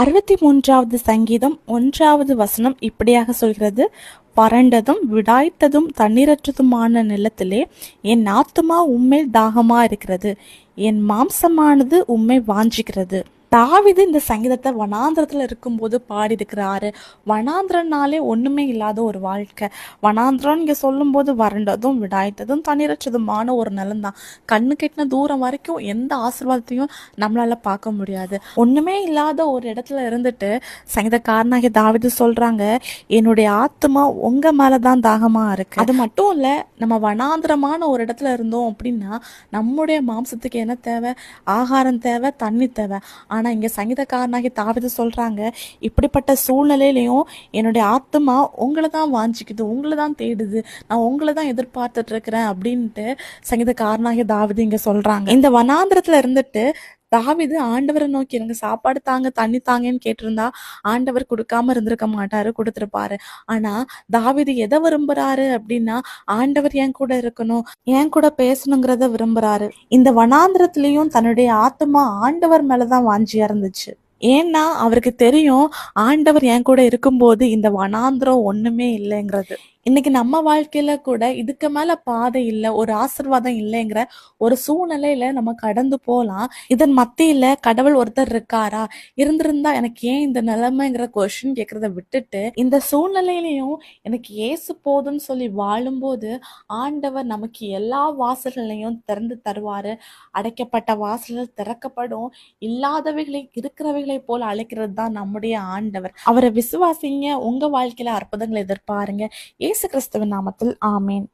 அறுபத்தி மூன்றாவது சங்கீதம் ஒன்றாவது வசனம் இப்படியாக சொல்கிறது. வறண்டதும் விடாய்த்ததும் தண்ணீரற்றதுமான நிலத்திலே என் ஆத்துமா உம்மேல் தாகமா இருக்கிறது. என் மாம்சமானது உம்மை வாஞ்சிக்கிறது தாவிது இந்த சங்கீதத்தை வனாந்திரத்தில் இருக்கும்போது பாடியிருக்கிறாரு. வனாந்திரனாலே ஒன்றுமே இல்லாத ஒரு வாழ்க்கை. வனாந்திரம் இங்கே சொல்லும்போது வறண்டதும் விடாய்த்ததும் தண்ணீரற்றதுமான ஒரு நிலம் தான் கண்ணு கெட்டின தூரம் வரைக்கும் எந்த ஆசீர்வாதத்தையும் நம்மளால பார்க்க முடியாது. ஒன்றுமே இல்லாத ஒரு இடத்துல இருந்துட்டு சங்கீதக்காரனாகிய தாவிது சொல்கிறாங்க என்னுடைய ஆத்மா உங்க மேலதான் தாகமாக இருக்குது அது மட்டும் இல்லை நம்ம வனாந்திரமான ஒரு இடத்துல இருந்தோம் அப்படின்னா நம்முடைய மாம்சத்துக்கு என்ன தேவை? ஆகாரம் தேவை தண்ணி தேவை. ஆனா இங்க சங்கீதக்காரனாகி தாவிது சொல்றாங்க இப்படிப்பட்ட சூழ்நிலையிலையும் என்னுடைய ஆத்மா உங்களை தான் வாஞ்சிக்குது உங்களை தான் தேடுது நான் உங்களை தான் எதிர்பார்த்துட்டு இருக்கிறேன் அப்படின்ட்டு சங்கீதக்காரனாகி தாவிது இங்க சொல்றாங்க. இந்த வனாந்திரத்துல இருந்துட்டு தாவிது ஆண்டவரை நோக்கி எனக்கு சாப்பாடு தாங்க தண்ணி தாங்கன்னு கேட்டிருந்தா ஆண்டவர் கொடுக்காம இருந்திருக்க மாட்டாரு கொடுத்துருப்பாரு. ஆனா தாவிது எதை விரும்புறாரு அப்படின்னா ஆண்டவர் என் கூட இருக்கணும் என் கூட பேசணுங்கிறத விரும்புறாரு. இந்த வனாந்திரத்திலையும் தன்னுடைய ஆத்மா ஆண்டவர் மேலதான் வாஞ்சியா இருந்துச்சு. ஏன்னா அவருக்கு தெரியும் ஆண்டவர் என் கூட இருக்கும்போது இந்த வனாந்திரம் ஒண்ணுமே இல்லைங்கிறது. இன்னைக்கு நம்ம வாழ்க்கையில கூட இதுக்கு மேல பாதை இல்லை ஒரு ஆசிர்வாதம் இல்லைங்கிற ஒரு சூழ்நிலையில நம்ம கடந்து போலாம். இதன் மத்தியில கடவுள் ஒருத்தர் இருக்காரா? இருந்திருந்தா எனக்கு ஏன் இந்த நிலைமைங்கிற கொஷின் கேட்கறத விட்டுட்டு இந்த சூழ்நிலையிலையும் எனக்கு ஏசு போதும்னு சொல்லி வாழும்போது ஆண்டவர் நமக்கு எல்லா வாசல்களையும் திறந்து தருவாரு. அடைக்கப்பட்ட வாசல்கள் திறக்கப்படும். இல்லாதவைகளை இருக்கிறவைகளை போல அழைக்கிறது தான் நம்முடைய ஆண்டவர். அவரை விசுவாசிங்க உங்க வாழ்க்கையில அற்புதங்களை எதிர்பாருங்க. இயேசு கிறிஸ்துவின் நாமத்தில் ஆமேன்.